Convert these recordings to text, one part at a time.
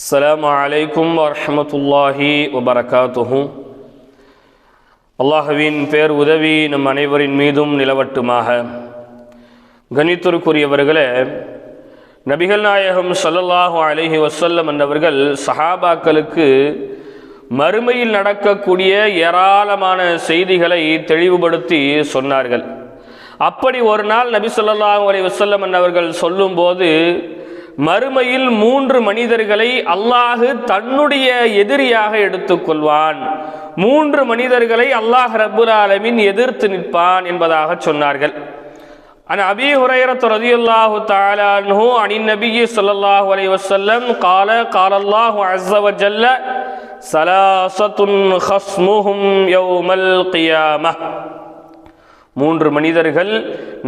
السلام عليكم ورحمة الله وبركاته அல்லாஹுவின் பேர் உதவி நம் அனைவரின் மீதும் நிலவட்டுமாக கணித்திற்குரியவர்களே நபிகள் நாயகம் ஸல்லல்லாஹு அலைஹி வஸல்லம் என்றவர்கள் சஹாபாக்களுக்கு மறுமையில் நடக்கக்கூடிய ஏராளமான செய்திகளை தெளிவுபடுத்தி சொன்னார்கள் அப்படி ஒரு நாள் நபி ஸல்லல்லாஹு அலைஹி வஸல்லம் என்றவர்கள் சொல்லும்போது மறுமையில் மூன்று மனிதர்களை அல்லாஹு தன்னுடைய எதிரியாக எடுத்துக்கொள்வான். மூன்று மனிதர்களை அல்லாஹ் ரபுல் ஆலமின் எதிர்த்து நிற்பான் என்பதாக சொன்னார்கள். அன் அபி ஹுரைரத் ரதியுல்லாஹு தாலான்ஹு அணி நபி சொல்லல்லாஹு அலை வசல்லம் கால காலல்லாஹு அஸ்ஸவ ஜல்ல சலாசத்துன் ஹஸ்முஹும் யௌமல் கியாம மூன்று மனிதர்கள்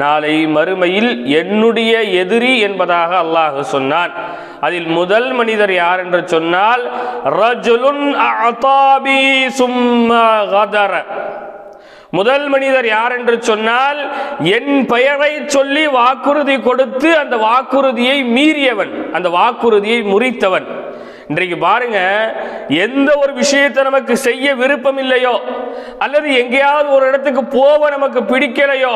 நாளை மறுமையில் என்னுடைய எதிரி என்பதாக அல்லாஹ் சொன்னான். அதில் முதல் மனிதர் யார் என்று சொன்னால் ரஜுலுன் முதல் மனிதர் யார் என்று சொன்னால் என் பெயரை சொல்லி வாக்குறுதி கொடுத்து அந்த வாக்குறுதியை மீறியவன் அந்த வாக்குறுதியை முறித்தவன். இன்றைக்கு பாருங்க எந்த ஒரு விஷயத்தை நமக்கு செய்ய விருப்பம் இல்லையோ அல்லது எங்கேயாவது ஒரு இடத்துக்கு போக நமக்கு பிடிக்கலையோ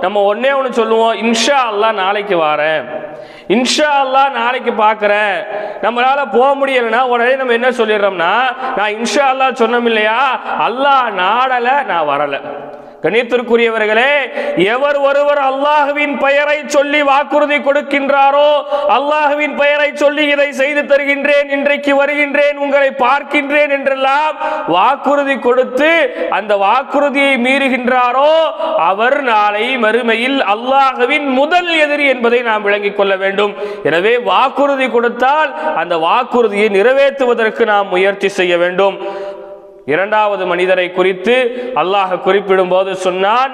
நம்ம ஒன்னே ஒன்று சொல்லுவோம் இன்ஷா அல்லா நாளைக்கு வாரேன். இன்ஷா அல்லா நாளைக்கு பார்க்குறேன் நம்மளால போக முடியலைன்னா உடனே நம்ம என்ன சொல்லிடுறோம்னா நான் இன்ஷா அல்லா சொன்னோம் இல்லையா? அல்லாஹ் நாடலை நான் வரலை. கணித்திற்குரியவர்களே எவர் ஒருவர் அல்லாஹுவின் பெயரை சொல்லி வாக்குறுதி கொடுக்கின்றாரோ அல்லாஹுவின் பெயரை சொல்லி இதை செய்து தருகின்றேன் இன்றைக்கு வருகின்றேன் உங்களை பார்க்கின்றேன் என்றெல்லாம் வாக்குறுதி கொடுத்து அந்த வாக்குறுதியை மீறுகின்றாரோ அவர் நாளை மறுமையில் அல்லாஹுவின் முதல் எதிரி என்பதை நாம் விளங்கிக் கொள்ள வேண்டும். எனவே வாக்குறுதி கொடுத்தால் அந்த வாக்குறுதியை நிறைவேற்றுவதற்கு நாம் முயற்சி செய்ய வேண்டும். இரண்டாவது மனிதரை குறித்து அல்லாஹ் குறிப்பிடும் போது சொன்னான்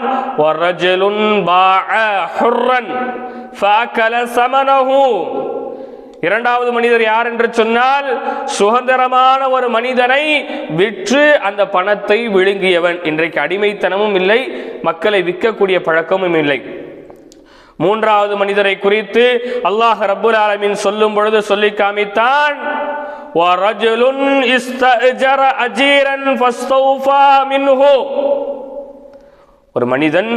இரண்டாவது மனிதர் யார் என்று சொன்னால் சுதந்திரமான ஒரு மனிதனை விற்று அந்த பணத்தை விழுங்கியவன். இன்றைக்கு அடிமைத்தனமும் இல்லை மக்களை விற்கக்கூடிய பழக்கமும் இல்லை. மூன்றாவது மனிதரை குறித்து அல்லாஹ் ரபுல் ஆலமின் சொல்லும் பொழுது சொல்லி காமித்தான் ورجل استأجر أجيرا فاستوفى منه ஒரு மனிதன்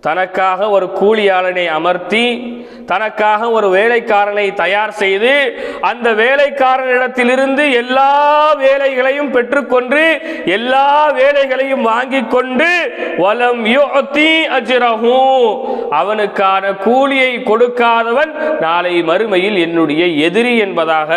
தனக்காக ஒரு கூலியாளனை அமர்த்தி தனக்காக ஒரு வேலைக்காரனை தயார் செய்து அந்த வேலைக்காரனிடத்திலிருந்து எல்லா வேலைகளையும் பெற்றுக்கொண்டு எல்லா வேலைகளையும் வாங்கி கொண்டு வலம் அஜிரஹூ அவனுக்கான கூலியை கொடுக்காதவன் நாளை மறுமையில் என்னுடைய எதிரி என்பதாக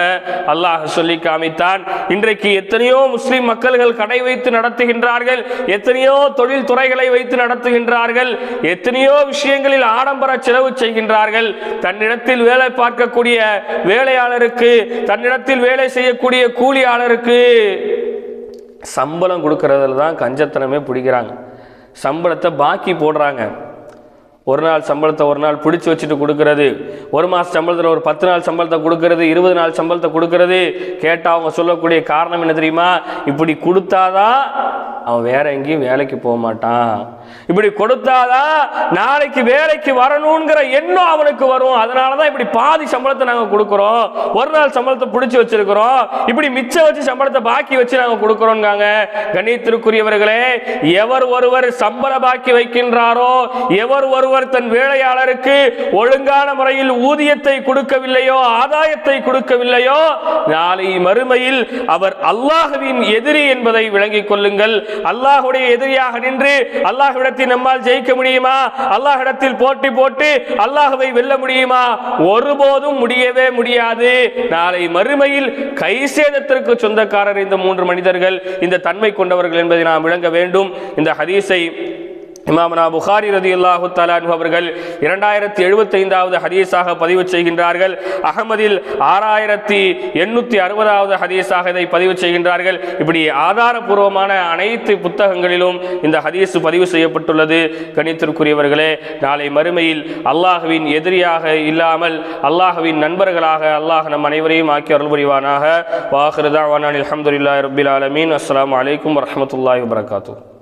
அல்லாஹ் சொல்லி காமித்தான். இன்றைக்கு எத்தனையோ முஸ்லிம் மக்கள்கள் கடை வைத்து நடத்துகின்றார்கள் எத்தனையோ தொழில் துறைகளை வைத்து நடத்துகின்றார்கள் எத்தனையோ விஷயங்களில் ஆடம்பர செலவு செய்கின்றார்கள். தன்னிடத்தில் வேலை பார்க்கக்கூடிய வேலையாளருக்கு தன்னிடத்தில் வேலை செய்யக்கூடிய கூலியாளருக்கு சம்பளம் கொடுக்கறதுல தான் கஞ்சத்தனமே பிடிக்கிறாங்க. சம்பளத்தை பாக்கி போடுறாங்க. ஒரு நாள் சம்பளத்தை ஒரு நாள் பிடிச்சி வச்சுட்டு கொடுக்கறது. ஒரு மாதம் சம்பளத்தில் ஒரு பத்து நாள் சம்பளத்தை கொடுக்கறது இருபது நாள் சம்பளத்தை கொடுக்கறது. கேட்டால் அவங்க சொல்லக்கூடிய காரணம் என்ன தெரியுமா? இப்படி கொடுத்தாதான் அவன் வேற எங்கேயும் வேலைக்கு போக மாட்டான். இப்படி கொடுத்தாதான் நாளைக்கு வேலைக்கு வரணுங்கிற எண்ணம் அவனுக்கு வரும். அதனால தான் இப்படி பாதி சம்பளத்தை நாங்கள் கொடுக்குறோம். ஒரு நாள் சம்பளத்தை பிடிச்சி வச்சிருக்கிறோம். இப்படி மிச்சம் வச்சு சம்பளத்தை பாக்கி வச்சு நாங்கள் கொடுக்குறோங்காங்க கணித்திற்குரியவர்களே எவர் ஒருவர் சம்பள பாக்கி வைக்கின்றாரோ எவர் ஒருவர் தன் வேலையாளருக்கு ஒழுங்கான முறையில் ஊதியத்தை கொடுக்கவில்லையோ ஆதாயத்தை கொடுக்கவில்லையோ நாளை மறுமையில் அவர் அல்லாஹுவின் எதிரி என்பதை விளங்கிக் கொள்ளுங்கள். அல்லாஹுடைய எதிரியாக நின்று அல்லாஹுடைய அல்லாஹ்விடத்தில் நம்மால் ஜெயிக்க முடியுமா? அல்லாஹ்விடத்தில் போட்டி போட்டு அல்லாஹுவை வெல்ல முடியுமா? ஒருபோதும் முடியவே முடியாது. நாளை மறுமையில் கை சேதத்திற்கு சொந்தக்காரர் இந்த மூன்று மனிதர்கள் இந்த தன்மை கொண்டவர்கள் என்பதை நாம் விளங்க வேண்டும். இந்த ஹதீஸை இமாமனா புகாரி ரதி அல்லாஹு தலான் அவர்கள் இரண்டாயிரத்தி எழுபத்தைந்தாவது ஹதீஸாக பதிவு செய்கின்றார்கள். அகமதில் ஆறாயிரத்தி எண்ணூற்றி அறுபதாவது ஹதீஸாக இதை பதிவு செய்கின்றார்கள். இப்படி ஆதாரபூர்வமான அனைத்து புத்தகங்களிலும் இந்த ஹதீஸ் பதிவு செய்யப்பட்டுள்ளது. கணித்திற்குரியவர்களே நாளை மறுமையில் அல்லாஹுவின் எதிரியாக இல்லாமல் அல்லாஹுவின் நண்பர்களாக அல்லாஹ் நம் அனைவரையும் ஆக்கி அருள் புரிவானாக. வாஹிருதா வானான் அலமதுல்லா ரபில் ஆலமீன். அஸ்லாம் வலைக்கம் வரமத்துல்லாஹி வரகாத்தூ